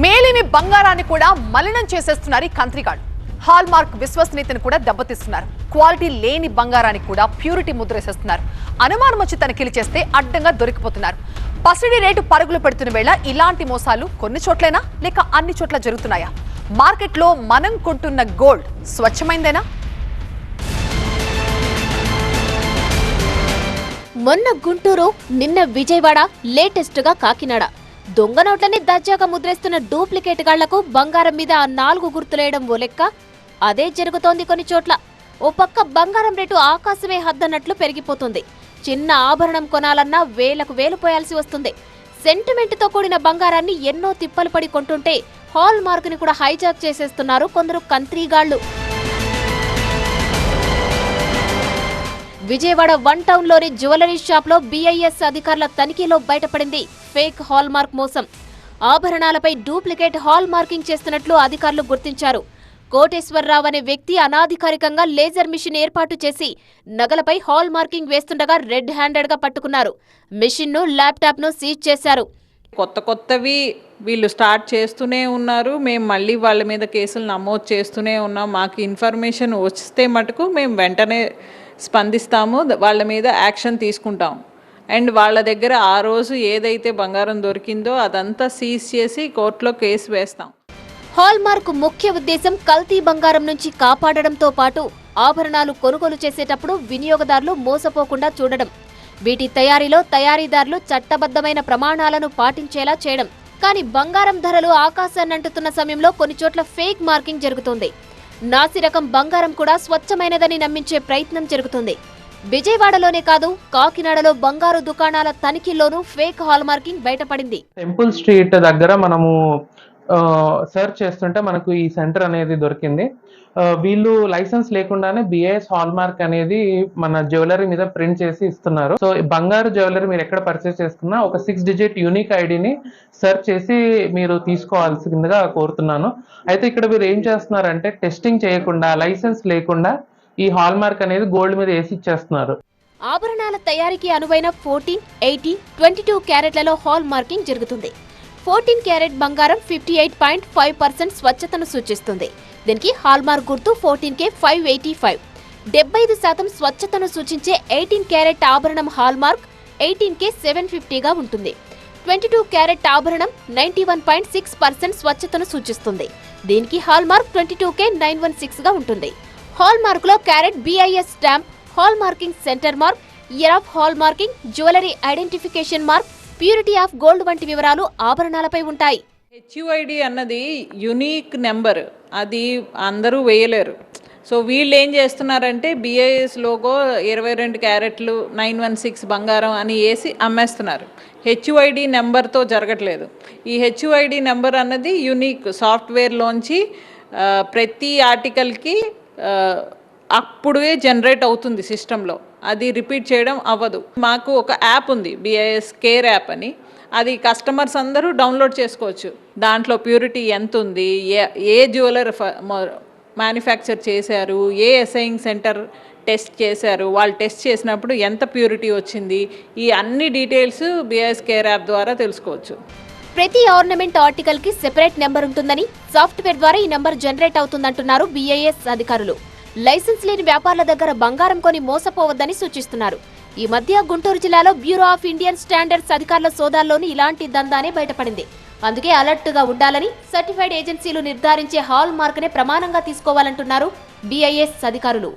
మేలిమి బంగారాన్ని కూడా మలినం చేసేస్తున్నారు ఈ కంత్రిగాడు. హాల్ మార్క్ విశ్వసనీయతను కూడా దెబ్బతీస్తున్నారు. క్వాలిటీ లేని బంగారానికి కూడా ప్యూరిటీ ముద్రేసేస్తున్నారు అనుమానం వచ్చి తనిఖీలు చేస్తే అడ్డంగా దొరికిపోతున్నారు. పసిడి రేటు పరుగులు పెడుతున్న వేళ ఇలాంటి మోసాలు కొన్ని చోట్లైనా? లేక అన్ని చోట్ల జరుగుతున్నాయా? మార్కెట్లో మనం కొంటున్న గోల్డ్ స్వచ్ఛమైందేనా? మొన్న గుంటూరు నిన్న విజయవాడ లేటెస్ట్గా కాకినాడ. దొంగ నోట్లని దర్జాగా ముద్రేస్తున్న డూప్లికేట్ గాళ్ళకు బంగారం మీద నాలుగు గుర్తులేయడం ఓ లెక్క. అదే జరుగుతోంది కొన్ని చోట్ల. ఓ పక్క బంగారం రేటు ఆకాశమే హద్దన్నట్లు పెరిగిపోతుంది. చిన్న ఆభరణం కొనాలన్నా వేలకు వేలు పోయాల్సి వస్తుంది. సెంటిమెంట్తో కూడిన బంగారాన్ని ఎన్నో తిప్పలు పడి కొంటుంటే హాల్ మార్క్ని కూడా హైజాక్ చేసేస్తున్నారు కొందరు కంత్రీగాళ్ళు. విజయవాడ వన్ టౌన్లోని జ్యువెలరీ షాప్లో అధికారుల తనిఖీలో బయటపడింది ఫేక్ హాల్ మార్క్ మోసం. ఆభరణాలపై డూప్లికేట్ హాల్ మార్కింగ్ చేస్తున్నట్లు అధికారులు గుర్తించారు. కోటేశ్వరరావు అనే వ్యక్తి అనాధికారికంగా లేజర్ మిషన్ ఏర్పాటు చేసి నగలపై హాల్ మార్కింగ్ వేస్తుండగా రెడ్ హ్యాండెడ్గా పట్టుకున్నారు. మిషన్ను ల్యాప్టాప్ను సీజ్ చేశారు. కొత్త కొత్తవి వీళ్ళు స్టార్ట్ చేస్తూనే ఉన్నారు. మేము మళ్ళీ వాళ్ళ మీద కేసులు నమోదు చేస్తూనే ఉన్నాం. మాకు ఇన్ఫర్మేషన్ వస్తే మటుకు మేము వెంటనే స్పందిస్తాము వాళ్ళ మీద యాక్షన్ తీసుకుంటాం. అండ్ వాళ్ళ దగ్గర ఆ రోజు ఏదైతే బంగారం దొరికిందో అదంతా సీజ్ చేసి కోర్టులో కేసు వేస్తాం. హాల్మార్క్ ముఖ్య ఉద్దేశం కల్తీ బంగారం నుంచి కాపాడడంతో పాటు ఆభరణాలు కొనుగోలు చేసేటప్పుడు వినియోగదారులు మోసపోకుండా చూడడం. వీటి తయారీలో తయారీదారులు చట్టబద్ధమైన ప్రమాణాలను పాటించేలా చేయడం. కానీ బంగారం ధరలు ఆకాశాన్నంటుతున్న సమయంలో కొన్ని చోట్ల ఫేక్ మార్కింగ్ జరుగుతోంది. నాసిరకం బంగారం కూడా స్వచ్ఛమైనదని నమ్మించే ప్రయత్నం జరుగుతుంది. విజయవాడలోనే కాదు కాకినాడలో బంగారు దుకాణాల తనిఖీల్లోనూ ఫేక్ హాల్ మార్కింగ్ బయటపడింది. టెంపుల్ స్ట్రీట్ దగ్గర మనము సెర్చ్ చేస్తుంటే మనకు ఈ సెంటర్ అనేది దొరికింది. వీళ్ళు లైసెన్స్ లేకుండానే బిఐఎస్ హాల్ మార్క్ అనేది మన జ్యువెలరీ మీద ప్రింట్ చేసి ఇస్తున్నారు. సో బంగారు జ్యువెలరీ మీరు ఎక్కడ పర్చేస్ చేసుకున్నా ఒక సిక్స్ డిజిట్ యూనిక్ ఐడిని సెర్చ్ చేసి మీరు తీసుకోవాల్సిందిగా కోరుతున్నాను. అయితే ఇక్కడ మీరు ఏం చేస్తున్నారంటే టెస్టింగ్ చేయకుండా లైసెన్స్ లేకుండా ఈ హాల్ మార్క్ అనేది గోల్డ్ మీద వేసి ఇచ్చేస్తున్నారు. ఆభరణాల తయారీకి అనువైన ఫోర్టీన్ ఎయిటీన్ ట్వంటీ టూ క్యారెట్లలో హాల్ మార్కింగ్ జరుగుతుంది. ఫోర్టీన్ క్యారెట్ బంగారం fifty eight point five percent స్వచ్ఛతను సూచిస్తుంది. దీనికి హాల్ మార్క్ గుర్తు fourteen K five eighty five. డెబ్బై ఐదు శాతం స్వచ్ఛతను సూచించే ఎయిటీన్ క్యారెట్ ఆభరణం hall mark eighteen K seven ఫిఫ్టీగా ఉంటుంది. ట్వంటీ టూ క్యారెట్ ఆభరణం ninety one point six percent స్వచ్ఛతను సూచిస్తుంది. దీనికి hall mark twenty two K nine one సిక్స్గా ఉంటుంది. హాల్మార్క్లో లో carat BIS stamp hall marking centre mark year of hall marking jewellery identification mark purity of gold వంటి వివరాలు ఆభరణాలపై ఉంటాయి. హెచ్యుఐడి అన్నది యునీక్ నెంబర్. అది అందరూ వేయలేరు. సో వీళ్ళు ఏం చేస్తున్నారంటే బిఐఎస్ లోగో ఇరవై రెండు క్యారెట్లు నైన్ వన్ సిక్స్ బంగారం అని వేసి అమ్మేస్తున్నారు. హెచ్యుఐడి నెంబర్తో జరగట్లేదు. ఈ హెచ్యుఐడి నెంబర్ అన్నది యునీక్ సాఫ్ట్వేర్లోంచి ప్రతి ఆర్టికల్కి అప్పుడే జనరేట్ అవుతుంది సిస్టంలో. అది రిపీట్ చేయడం అవ్వదు. మాకు ఒక యాప్ ఉంది బిఐఎస్ కేర్ యాప్ అని. అది కస్టమర్స్ అందరూ డౌన్లోడ్ చేసుకోవచ్చు. దాంట్లో ప్యూరిటీ ఎంత ఉంది ఏ ఏ జ్యువెలర్ మ్యానుఫ్యాక్చర్ చేశారు ఏ అసైయింగ్ సెంటర్ టెస్ట్ చేశారు వాళ్ళు టెస్ట్ చేసినప్పుడు ఎంత ప్యూరిటీ వచ్చింది ఈ అన్ని డీటెయిల్స్ బిఐఎస్ కేర్ యాప్ ద్వారా తెలుసుకోవచ్చు. ప్రతి ఆర్నమెంట్ ఆర్టికల్కి సెపరేట్ నెంబర్ ఉంటుందని సాఫ్ట్వేర్ ద్వారా ఈ నెంబర్ జనరేట్ అవుతుందంటున్నారు బిఐఎస్ అధికారులు. లైసెన్స్ లేని వ్యాపారుల దగ్గర బంగారం కొని మోసపోవద్దని సూచిస్తున్నారు. ఈ మధ్య గుంటూరు జిల్లాలో బ్యూరో ఆఫ్ ఇండియన్ స్టాండర్డ్స్ అధికారుల సోదాల్లోని ఇలాంటి దందానే బయటపడింది. అందుకే అలర్ట్గా ఉండాలని సర్టిఫైడ్ ఏజెన్సీలు నిర్ధారించే హాల్ మార్క్ నే ప్రమాణంగా తీసుకోవాలంటున్నారు బీఐఎస్ అధికారులు.